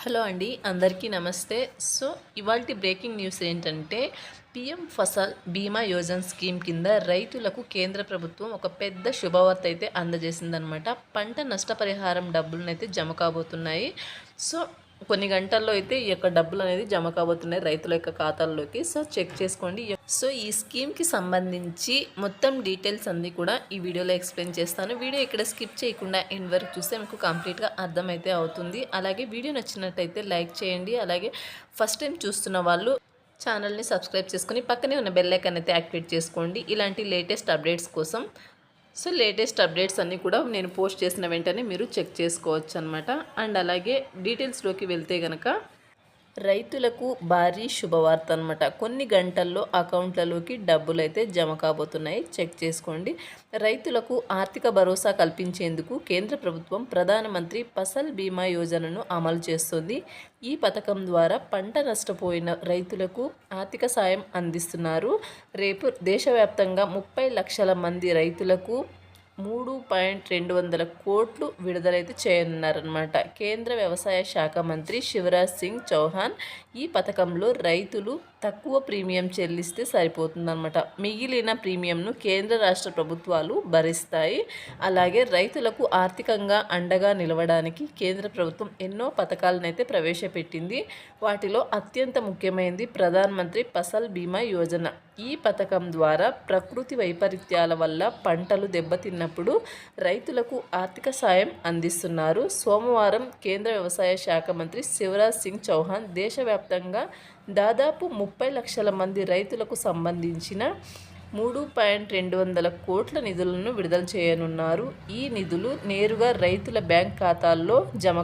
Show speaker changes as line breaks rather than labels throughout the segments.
Hello అండి అందరికీ నమస్తే. సో ఇవాళ బ్రేకింగ్ న్యూస్ ఏంటంటే పిఎం ఫసల్ బీమా యోజన స్కీమ్ కింద రైతులకు కేంద్ర ప్రభుత్వం ఒక పెద్ద శుభవార్త అయితే అందజేసిందనమాట పంట నష్టపరిహారం డబ్బులను అయితే జమ కాబోతున్నాయి. సో కొన్ని గంటల్లో అయితే ఈ యొక్క డబ్బులు అనేది జమ కాబోతున్నాయి. రైతుల యొక్క ఖాతాల్లోకి. సో చెక్ చేసుకోండి. సో ఈ స్కీమ్కి సంబంధించి మొత్తం డీటెయిల్స్ అన్నీ కూడా ఈ వీడియోలో ఎక్స్ప్లెయిన్ చేస్తాను. వీడియో ఇక్కడ స్కిప్ చేయకుండా ఎండ్ వరకు చూస్తే మీకు కంప్లీట్గా అర్థమైతే అవుతుంది. అలాగే వీడియో నచ్చినట్టయితే లైక్ చేయండి. అలాగే ఫస్ట్ టైం చూస్తున్న వాళ్ళు ఛానల్ని సబ్స్క్రైబ్ చేసుకుని పక్కనే ఉన్న బెల్ ఐకాన్ అయితే యాక్టివేట్ చేసుకోండి. ఇలాంటి లేటెస్ట్ అప్డేట్స్ కోసం సో లేటెస్ట్ అప్డేట్స్ అన్నీ కూడా నేను పోస్ట్ చేసిన వెంటనే మీరు చెక్ చేసుకోవచ్చు అనమాట అండ్ అలాగే డీటెయిల్స్లోకి వెళ్తే కనుక రైతులకు భారీ శుభవార్త అనమాట కొన్ని గంటల్లో అకౌంట్లలోకి డబ్బులు అయితే జమ కాబోతున్నాయి. చెక్ చేసుకోండి. రైతులకు ఆర్థిక భరోసా కల్పించేందుకు కేంద్ర ప్రభుత్వం ప్రధానమంత్రి ఫసల్ బీమా యోజనను అమలు చేస్తుంది. ఈ పథకం ద్వారా పంట నష్టపోయిన రైతులకు ఆర్థిక సాయం అందిస్తున్నారు. రేపు దేశవ్యాప్తంగా ముప్పై లక్షల మంది రైతులకు మూడు పాయింట్ రెండు వందల కోట్లు విడుదలైతే చేయనున్నారనమాట కేంద్ర వ్యవసాయ శాఖ మంత్రి శివరాజ్ సింగ్ చౌహాన్ ఈ పథకంలో రైతులు తక్కువ ప్రీమియం చెల్లిస్తే సరిపోతుందన్నమాట. మిగిలిన ప్రీమియంను కేంద్ర రాష్ట్ర ప్రభుత్వాలు భరిస్తాయి. అలాగే రైతులకు ఆర్థికంగా అండగా నిలవడానికి కేంద్ర ప్రభుత్వం ఎన్నో పథకాలను అయితే ప్రవేశపెట్టింది. వాటిలో అత్యంత ముఖ్యమైనది ప్రధానమంత్రి ఫసల్ బీమా యోజన. ఈ పథకం ద్వారా ప్రకృతి వైపరీత్యాల వల్ల పంటలు దెబ్బతిన్నప్పుడు రైతులకు ఆర్థిక సాయం అందిస్తున్నారు. సోమవారం కేంద్ర వ్యవసాయ శాఖ మంత్రి శివరాజ్ సింగ్ చౌహాన్ దేశవ్యాప్తంగా దాదాపు ముప్పై లక్షల మంది రైతులకు సంబంధించిన మూడు పాయింట్ రెండు వందల కోట్ల నిధులను విడుదల చేయనున్నారు. ఈ నిధులు నేరుగా రైతుల బ్యాంక్ ఖాతాల్లో జమ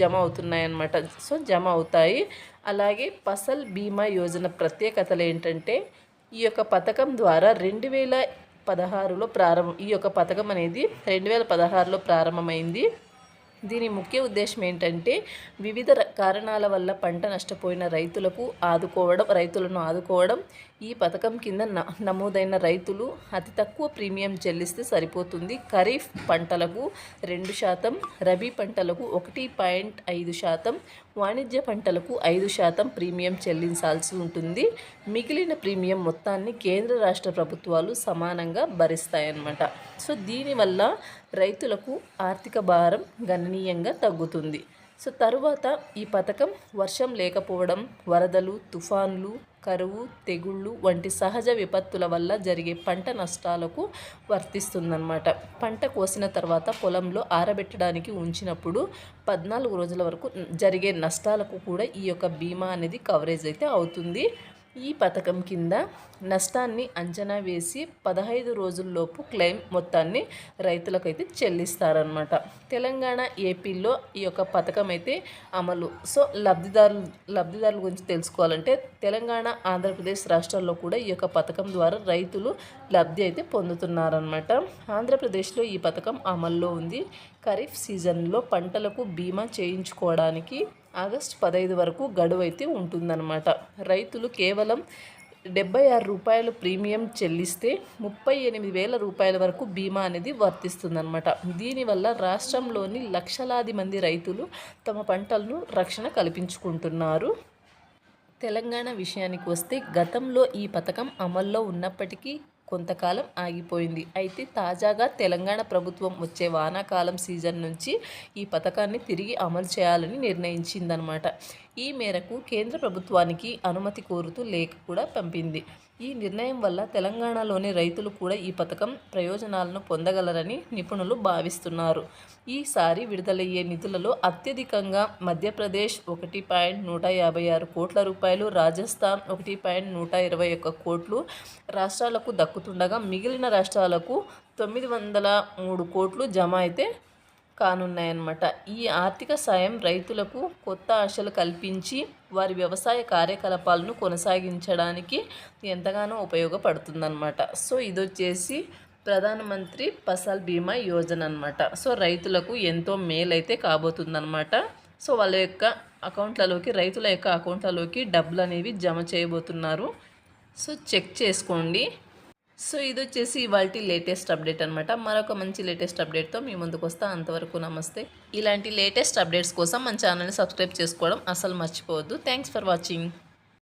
జమ అవుతున్నాయన్నమాట. సో జమ అవుతాయి. అలాగే ఫసల్ బీమా యోజన ప్రత్యేకతలు ఏంటంటే ఈ యొక్క పథకం ద్వారా రెండు వేల పదహారులో ప్రారంభం ఈ యొక్క పథకం అనేది రెండు వేల పదహారులో ప్రారంభమైంది. దీని ముఖ్య ఉద్దేశం ఏంటంటే వివిధ కారణాల వల్ల పంట నష్టపోయిన రైతులకు ఆదుకోవడం రైతులను ఆదుకోవడం ఈ పథకం కింద నమోదైన రైతులు అతి తక్కువ ప్రీమియం చెల్లిస్తే సరిపోతుంది. ఖరీఫ్ పంటలకు రెండు శాతం రబీ పంటలకు ఒకటి పాయింట్ ఐదు శాతం వాణిజ్య పంటలకు ఐదు శాతం ప్రీమియం చెల్లించాల్సి ఉంటుంది. మిగిలిన ప్రీమియం మొత్తాన్ని కేంద్ర రాష్ట్ర ప్రభుత్వాలు సమానంగా భరిస్తాయన్నమాట. సో దీనివల్ల రైతులకు ఆర్థిక భారం గణనీయంగా తగ్గుతుంది. సో తరువాత ఈ పథకం వర్షం లేకపోవడం వరదలు తుఫాన్లు కరువు తెగుళ్ళు వంటి సహజ విపత్తుల వల్ల జరిగే పంట నష్టాలకు వర్తిస్తుందన్నమాట. పంట కోసిన తర్వాత పొలంలో ఆరబెట్టడానికి ఉంచినప్పుడు పద్నాలుగు రోజుల వరకు జరిగే నష్టాలకు కూడా ఈ యొక్క బీమా అనేది కవరేజ్ అయితే అవుతుంది. ఈ పథకం కింద నష్టాన్ని అంచనా వేసి పదహైదు రోజుల్లోపు క్లెయిమ్ మొత్తాన్ని రైతులకైతే చెల్లిస్తారనమాట తెలంగాణ ఏపీలో ఈ యొక్క పథకం అయితే అమలు. సో లబ్ధిదారులు లబ్ధిదారుల గురించి తెలుసుకోవాలంటే తెలంగాణ ఆంధ్రప్రదేశ్ రాష్ట్రాల్లో కూడా ఈ యొక్క పథకం ద్వారా రైతులు లబ్ధి అయితే పొందుతున్నారనమాట ఆంధ్రప్రదేశ్లో ఈ పథకం అమల్లో ఉంది. ఖరీఫ్ సీజన్లో పంటలకు బీమా చేయించుకోవడానికి ఆగస్టు పదహైదు వరకు గడువు అయితే ఉంటుందన్నమాట. రైతులు కేవలం డెబ్బై ఆరు రూపాయలు ప్రీమియం చెల్లిస్తే ముప్పై ఎనిమిది వేల రూపాయల వరకు బీమా అనేది వర్తిస్తుందన్నమాట. దీనివల్ల రాష్ట్రంలోని లక్షలాది మంది రైతులు తమ పంటలను రక్షణ కల్పించుకుంటున్నారు. తెలంగాణ విషయానికి వస్తే గతంలో ఈ పథకం అమల్లో ఉన్నప్పటికీ కొంతకాలం ఆగిపోయింది. అయితే తాజాగా తెలంగాణ ప్రభుత్వం వచ్చే వానాకాలం సీజన్ నుంచి ఈ పథకాన్ని తిరిగి అమలు చేయాలని నిర్ణయించిందనమాట ఈ మేరకు కేంద్ర ప్రభుత్వానికి అనుమతి కోరుతూ లేఖ కూడా పంపింది. ఈ నిర్ణయం వల్ల తెలంగాణలోని రైతులు కూడా ఈ పథకం ప్రయోజనాలను పొందగలరని నిపుణులు భావిస్తున్నారు. ఈసారి విడుదలయ్యే నిధులలో అత్యధికంగా మధ్యప్రదేశ్ ఒకటి పాయింట్ నూట యాభై ఆరు కోట్ల రూపాయలు రాజస్థాన్ ఒకటి పాయింట్ నూట ఇరవై ఒక్క కోట్లు రాష్ట్రాలకు దక్కుతుండగా మిగిలిన రాష్ట్రాలకు తొమ్మిది వందల మూడు కోట్లు జమ అయితే కానున్నాయన్నమాట. ఈ ఆర్థిక సాయం రైతులకు కొత్త ఆశలు కల్పించి వారి వ్యవసాయ కార్యకలాపాలను కొనసాగించడానికి ఎంతగానో ఉపయోగపడుతుందన్నమాట. సో ఇది వచ్చేసి ప్రధానమంత్రి ఫసల్ బీమా యోజన అనమాట సో రైతులకు ఎంతో మేలైతే కాబోతుందన్నమాట. సో వాళ్ళ యొక్క అకౌంట్లలోకి రైతుల యొక్క అకౌంట్లలోకి డబ్బులు అనేవి జమ చేయబోతున్నారు. సో చెక్ చేసుకోండి. సో ఇది వచ్చేసి ఇవాళ లేటెస్ట్ అప్డేట్ అనమాట మరొక మంచి లేటెస్ట్ అప్డేట్తో మీ ముందుకు వస్తా. అంతవరకు నమస్తే. ఇలాంటి లేటెస్ట్ అప్డేట్స్ కోసం మన ఛానల్ని సబ్స్క్రైబ్ చేసుకోవడం అసలు మర్చిపోవద్దు. Thanks for watching.